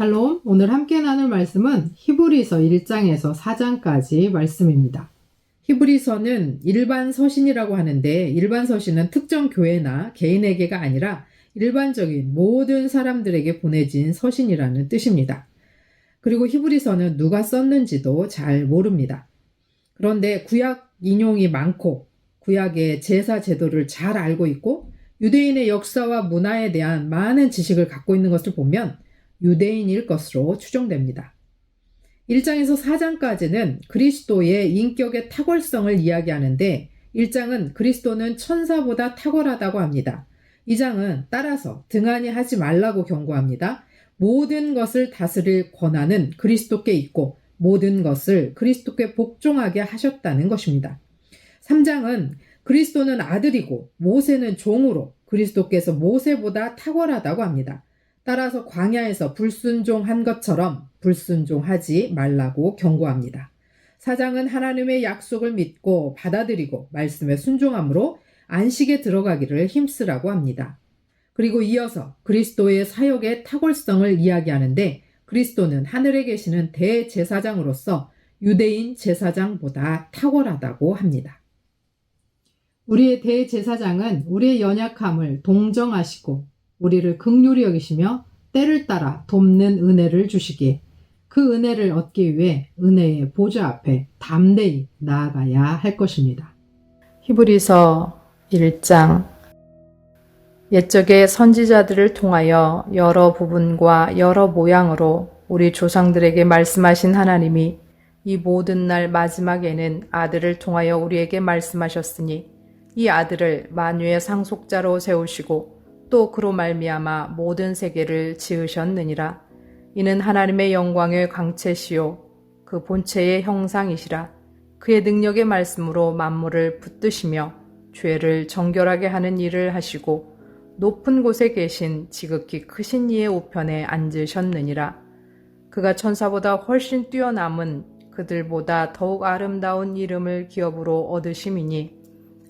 샬롬, 오늘 함께 나눌 말씀은 히브리서 1장에서 4장까지 말씀입니다. 히브리서는 일반 서신이라고 하는데 일반 서신은 특정 교회나 개인에게가 아니라 일반적인 모든 사람들에게 보내진 서신이라는 뜻입니다. 그리고 히브리서는 누가 썼는지도 잘 모릅니다. 그런데 구약 인용이 많고 구약의 제사 제도를 잘 알고 있고 유대인의 역사와 문화에 대한 많은 지식을 갖고 있는 것을 보면 유대인일 것으로 추정됩니다. 1장에서 4장까지는 그리스도의 인격의 탁월성을 이야기하는데 1장은 그리스도는 천사보다 탁월하다고 합니다. 2장은 따라서 등한히 하지 말라고 경고합니다. 모든 것을 다스릴 권한은 그리스도께 있고 모든 것을 그리스도께 복종하게 하셨다는 것입니다. 3장은 그리스도는 아들이고 모세는 종으로 그리스도께서 모세보다 탁월하다고 합니다. 따라서 광야에서 불순종한 것처럼 불순종하지 말라고 경고합니다. 사장은 하나님의 약속을 믿고 받아들이고 말씀에 순종함으로 안식에 들어가기를 힘쓰라고 합니다. 그리고 이어서 그리스도의 사역의 탁월성을 이야기하는데 그리스도는 하늘에 계시는 대제사장으로서 유대인 제사장보다 탁월하다고 합니다. 우리의 대제사장은 우리의 연약함을 동정하시고 우리를 극률히 여기시며 때를 따라 돕는 은혜를 주시기에 그 은혜를 얻기 위해 은혜의 보좌 앞에 담대히 나아가야 할 것입니다. 히브리서 1장 옛적의 선지자들을 통하여 여러 부분과 여러 모양으로 우리 조상들에게 말씀하신 하나님이 이 모든 날 마지막에는 아들을 통하여 우리에게 말씀하셨으니 이 아들을 만유의 상속자로 세우시고 또 그로 말미암아 모든 세계를 지으셨느니라. 이는 하나님의 영광의 광채시요 그 본체의 형상이시라. 그의 능력의 말씀으로 만물을 붙드시며 죄를 정결하게 하는 일을 하시고 높은 곳에 계신 지극히 크신 이의 우편에 앉으셨느니라. 그가 천사보다 훨씬 뛰어남은 그들보다 더욱 아름다운 이름을 기업으로 얻으심이니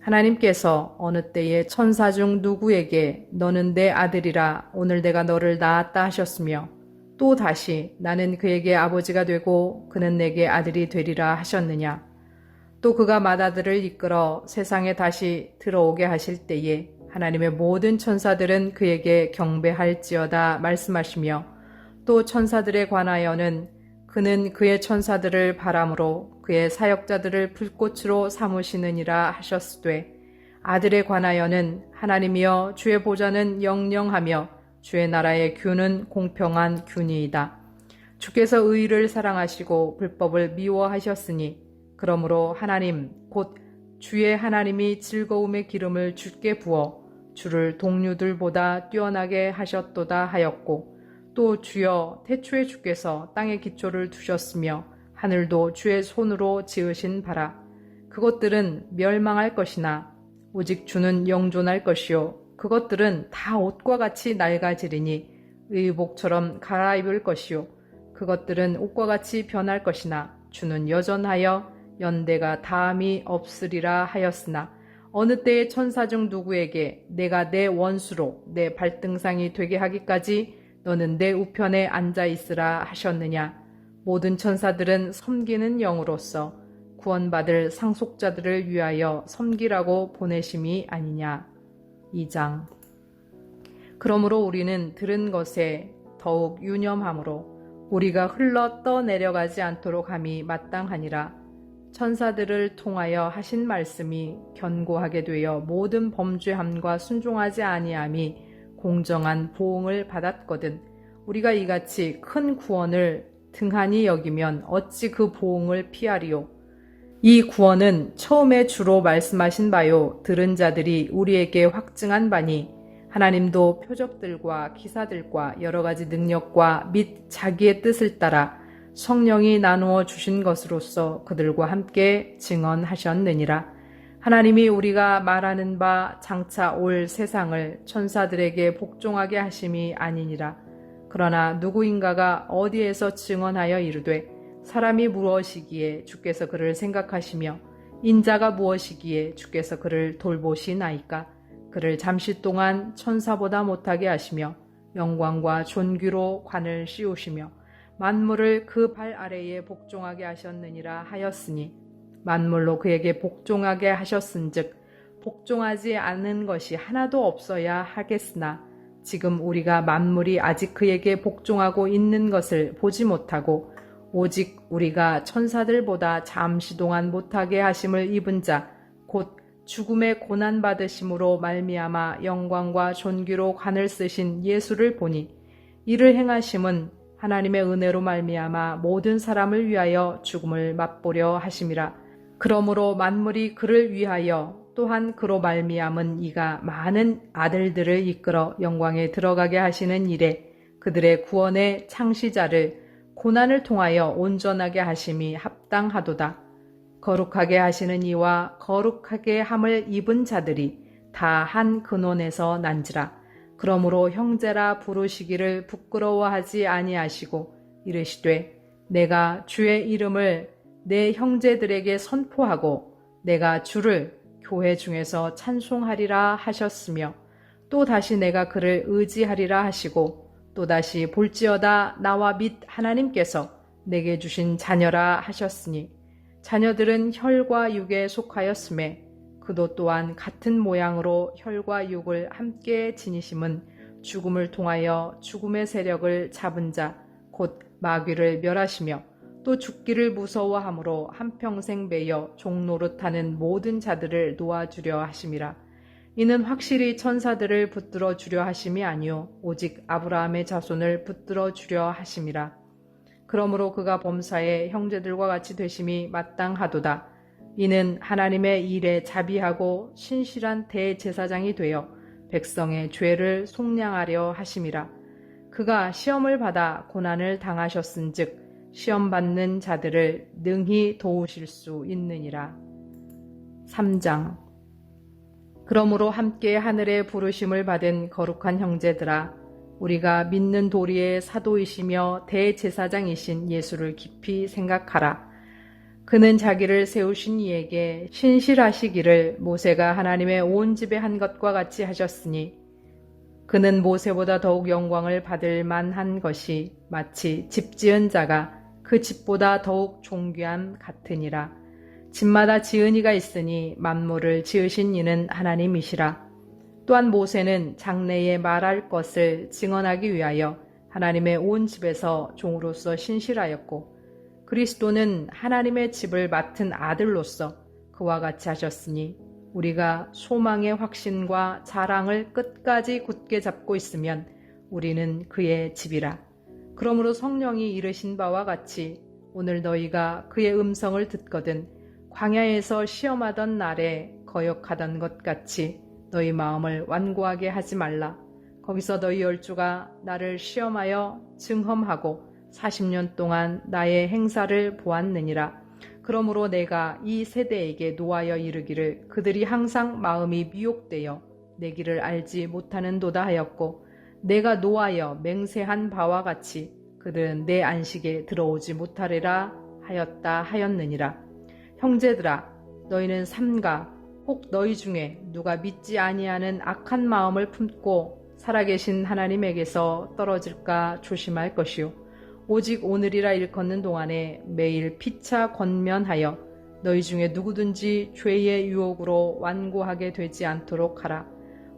하나님께서 어느 때에 천사 중 누구에게 너는 내 아들이라 오늘 내가 너를 낳았다 하셨으며 또 다시 나는 그에게 아버지가 되고 그는 내게 아들이 되리라 하셨느냐? 또 그가 맏아들을 이끌어 세상에 다시 들어오게 하실 때에 하나님의 모든 천사들은 그에게 경배할지어다 말씀하시며 또 천사들에 관하여는 그는 그의 천사들을 바람으로 그의 사역자들을 불꽃으로 삼으시느니라 하셨으되 아들에 관하여는 하나님이여 주의 보좌는 영영하며 주의 나라의 균은 공평한 균이이다. 주께서 의를 사랑하시고 불법을 미워하셨으니 그러므로 하나님 곧 주의 하나님이 즐거움의 기름을 주께 부어 주를 동류들보다 뛰어나게 하셨도다 하였고 또 주여 태초에 주께서 땅의 기초를 두셨으며 하늘도 주의 손으로 지으신 바라. 그것들은 멸망할 것이나 오직 주는 영존할 것이요. 그것들은 다 옷과 같이 낡아지리니 의복처럼 갈아입을 것이요. 그것들은 옷과 같이 변할 것이나 주는 여전하여 연대가 다함이 없으리라 하였으나 어느 때의 천사 중 누구에게 내가 내 원수로 내 발등상이 되게 하기까지 너는 내 우편에 앉아 있으라 하셨느냐? 모든 천사들은 섬기는 영으로서 구원받을 상속자들을 위하여 섬기라고 보내심이 아니냐? 2장. 그러므로 우리는 들은 것에 더욱 유념함으로 우리가 흘러 떠내려가지 않도록 함이 마땅하니라. 천사들을 통하여 하신 말씀이 견고하게 되어 모든 범죄함과 순종하지 아니함이 공정한 보응을 받았거든. 우리가 이같이 큰 구원을 등한히 여기면 어찌 그 보응을 피하리요? 이 구원은 처음에 주로 말씀하신 바요. 들은 자들이 우리에게 확증한 바니 하나님도 표적들과 기사들과 여러 가지 능력과 및 자기의 뜻을 따라 성령이 나누어 주신 것으로서 그들과 함께 증언하셨느니라. 하나님이 우리가 말하는 바 장차 올 세상을 천사들에게 복종하게 하심이 아니니라. 그러나 누구인가가 어디에서 증언하여 이르되 사람이 무엇이기에 주께서 그를 생각하시며 인자가 무엇이기에 주께서 그를 돌보시나이까 그를 잠시 동안 천사보다 못하게 하시며 영광과 존귀로 관을 씌우시며 만물을 그 발 아래에 복종하게 하셨느니라 하였으니 만물로 그에게 복종하게 하셨은즉 복종하지 않은 것이 하나도 없어야 하겠으나 지금 우리가 만물이 아직 그에게 복종하고 있는 것을 보지 못하고 오직 우리가 천사들보다 잠시 동안 못하게 하심을 입은 자 곧 죽음의 고난 받으심으로 말미암아 영광과 존귀로 관을 쓰신 예수를 보니 이를 행하심은 하나님의 은혜로 말미암아 모든 사람을 위하여 죽음을 맛보려 하심이라 그러므로 만물이 그를 위하여 또한 그로 말미암은 이가 많은 아들들을 이끌어 영광에 들어가게 하시는 일에 그들의 구원의 창시자를 고난을 통하여 온전하게 하심이 합당하도다. 거룩하게 하시는 이와 거룩하게 함을 입은 자들이 다 한 근원에서 난지라. 그러므로 형제라 부르시기를 부끄러워하지 아니하시고 이르시되 내가 주의 이름을 내 형제들에게 선포하고 내가 주를 교회 중에서 찬송하리라 하셨으며 또 다시 내가 그를 의지하리라 하시고 또 다시 볼지어다 나와 및 하나님께서 내게 주신 자녀라 하셨으니 자녀들은 혈과 육에 속하였음에 그도 또한 같은 모양으로 혈과 육을 함께 지니심은 죽음을 통하여 죽음의 세력을 잡은 자 곧 마귀를 멸하시며 또 죽기를 무서워함으로 한평생 매여 종노릇하는 모든 자들을 놓아주려 하심이라. 이는 확실히 천사들을 붙들어 주려 하심이 아니요 오직 아브라함의 자손을 붙들어 주려 하심이라. 그러므로 그가 범사에 형제들과 같이 되심이 마땅하도다. 이는 하나님의 일에 자비하고 신실한 대제사장이 되어 백성의 죄를 속량하려 하심이라. 그가 시험을 받아 고난을 당하셨은즉 시험 받는 자들을 능히 도우실 수 있느니라. 3장 그러므로 함께 하늘의 부르심을 받은 거룩한 형제들아 우리가 믿는 도리의 사도이시며 대제사장이신 예수를 깊이 생각하라. 그는 자기를 세우신 이에게 신실하시기를 모세가 하나님의 온 집에 한 것과 같이 하셨으니 그는 모세보다 더욱 영광을 받을 만한 것이 마치 집 지은 자가 그 집보다 더욱 존귀함 같으니라. 집마다 지은 이가 있으니 만물을 지으신 이는 하나님이시라. 또한 모세는 장래에 말할 것을 증언하기 위하여 하나님의 온 집에서 종으로서 신실하였고 그리스도는 하나님의 집을 맡은 아들로서 그와 같이 하셨으니 우리가 소망의 확신과 자랑을 끝까지 굳게 잡고 있으면 우리는 그의 집이라. 그러므로 성령이 이르신 바와 같이 오늘 너희가 그의 음성을 듣거든 광야에서 시험하던 날에 거역하던 것 같이 너희 마음을 완고하게 하지 말라. 거기서 너희 열주가 나를 시험하여 증험하고 40년 동안 나의 행사를 보았느니라. 그러므로 내가 이 세대에게 노하여 이르기를 그들이 항상 마음이 미혹되어 내 길을 알지 못하는도다 하였고 내가 노하여 맹세한 바와 같이 그들은 내 안식에 들어오지 못하리라 하였다 하였느니라 형제들아 너희는 삼가 혹 너희 중에 누가 믿지 아니하는 악한 마음을 품고 살아계신 하나님에게서 떨어질까 조심할 것이요 오직 오늘이라 일컫는 동안에 매일 피차 권면하여 너희 중에 누구든지 죄의 유혹으로 완고하게 되지 않도록 하라.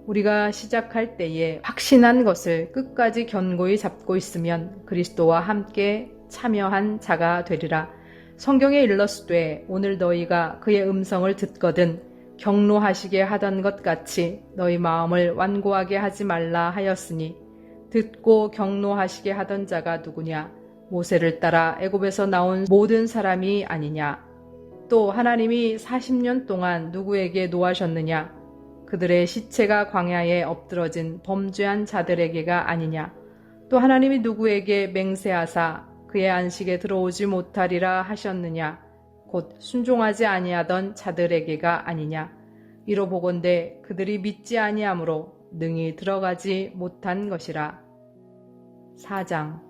우리가 시작할 때에 확신한 것을 끝까지 견고히 잡고 있으면 그리스도와 함께 참여한 자가 되리라. 성경에 일렀으되 오늘 너희가 그의 음성을 듣거든 경로하시게 하던 것 같이 너희 마음을 완고하게 하지 말라 하였으니 듣고 경로하시게 하던 자가 누구냐? 모세를 따라 애굽에서 나온 모든 사람이 아니냐? 또 하나님이 40년 동안 누구에게 노하셨느냐? 그들의 시체가 광야에 엎드러진 범죄한 자들에게가 아니냐? 또 하나님이 누구에게 맹세하사 그의 안식에 들어오지 못하리라 하셨느냐? 곧 순종하지 아니하던 자들에게가 아니냐? 이로 보건대 그들이 믿지 아니하므로 능히 들어가지 못한 것이라. 4장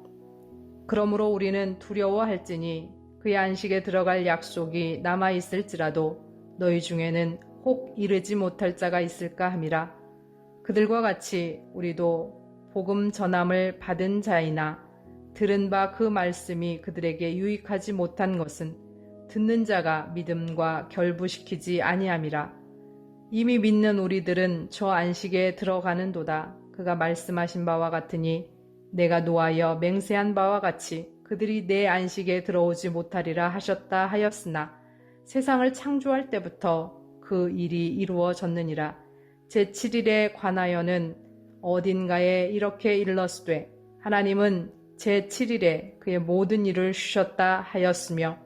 그러므로 우리는 두려워할지니 그의 안식에 들어갈 약속이 남아 있을지라도 너희 중에는 혹 이르지 못할 자가 있을까 함이라. 그들과 같이 우리도 복음 전함을 받은 자이나 들은 바 그 말씀이 그들에게 유익하지 못한 것은 듣는 자가 믿음과 결부시키지 아니함이라. 이미 믿는 우리들은 저 안식에 들어가는도다. 그가 말씀하신 바와 같으니 내가 노하여 맹세한 바와 같이 그들이 내 안식에 들어오지 못하리라 하셨다 하였으나 세상을 창조할 때부터 그 일이 이루어졌느니라. 제7일에 관하여는 어딘가에 이렇게 일렀으되 하나님은 제7일에 그의 모든 일을 쉬셨다 하였으며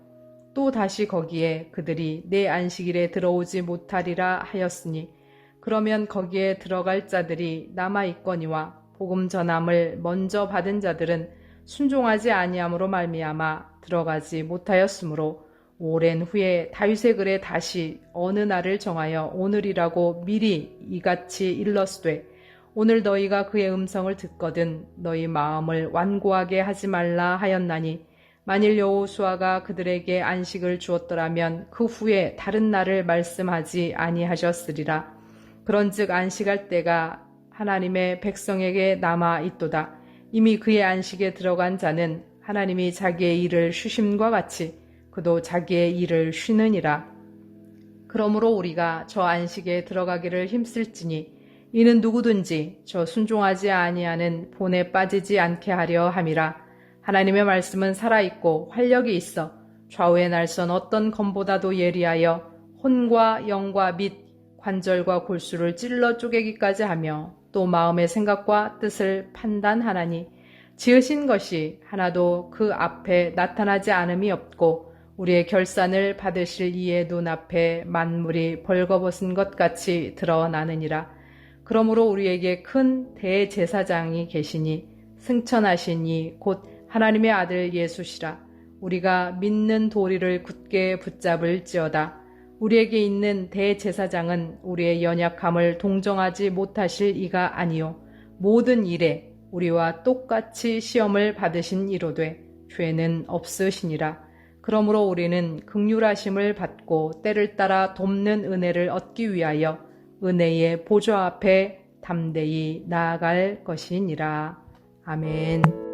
또 다시 거기에 그들이 내 안식일에 들어오지 못하리라 하였으니 그러면 거기에 들어갈 자들이 남아 있거니와 복음 전함을 먼저 받은 자들은 순종하지 아니함으로 말미암아 들어가지 못하였으므로 오랜 후에 다윗의 글에 다시 어느 날을 정하여 오늘이라고 미리 이같이 일렀으되 오늘 너희가 그의 음성을 듣거든 너희 마음을 완고하게 하지 말라 하였나니 만일 여호수아가 그들에게 안식을 주었더라면 그 후에 다른 날을 말씀하지 아니하셨으리라. 그런즉 안식할 때가 하나님의 백성에게 남아 있도다. 이미 그의 안식에 들어간 자는 하나님이 자기의 일을 쉬심과 같이 그도 자기의 일을 쉬느니라 그러므로 우리가 저 안식에 들어가기를 힘쓸지니 이는 누구든지 저 순종하지 아니하는 본에 빠지지 않게 하려 함이라. 하나님의 말씀은 살아있고 활력이 있어 좌우의 날선 어떤 검보다도 예리하여 혼과 영과 및 관절과 골수를 찔러 쪼개기까지 하며 또 마음의 생각과 뜻을 판단하나니 지으신 것이 하나도 그 앞에 나타나지 않음이 없고 우리의 결산을 받으실 이의 눈앞에 만물이 벌거벗은 것 같이 드러나느니라. 그러므로 우리에게 큰 대제사장이 계시니 승천하시니 곧 하나님의 아들 예수시라. 우리가 믿는 도리를 굳게 붙잡을지어다. 우리에게 있는 대제사장은 우리의 연약함을 동정하지 못하실 이가 아니요 모든 일에 우리와 똑같이 시험을 받으신 이로되 죄는 없으시니라. 그러므로 우리는 극률하심을 받고 때를 따라 돕는 은혜를 얻기 위하여 은혜의 보좌 앞에 담대히 나아갈 것이니라. 아멘.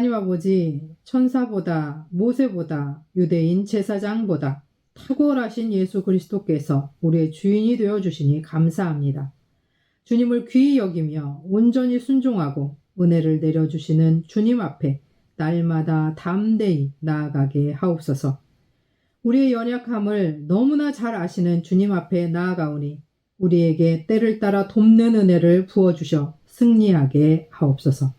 하나님 아버지, 천사보다, 모세보다, 유대인 제사장보다 탁월하신 예수 그리스도께서 우리의 주인이 되어 주시니 감사합니다. 주님을 귀히 여기며 온전히 순종하고 은혜를 내려주시는 주님 앞에 날마다 담대히 나아가게 하옵소서. 우리의 연약함을 너무나 잘 아시는 주님 앞에 나아가오니 우리에게 때를 따라 돕는 은혜를 부어주셔 승리하게 하옵소서.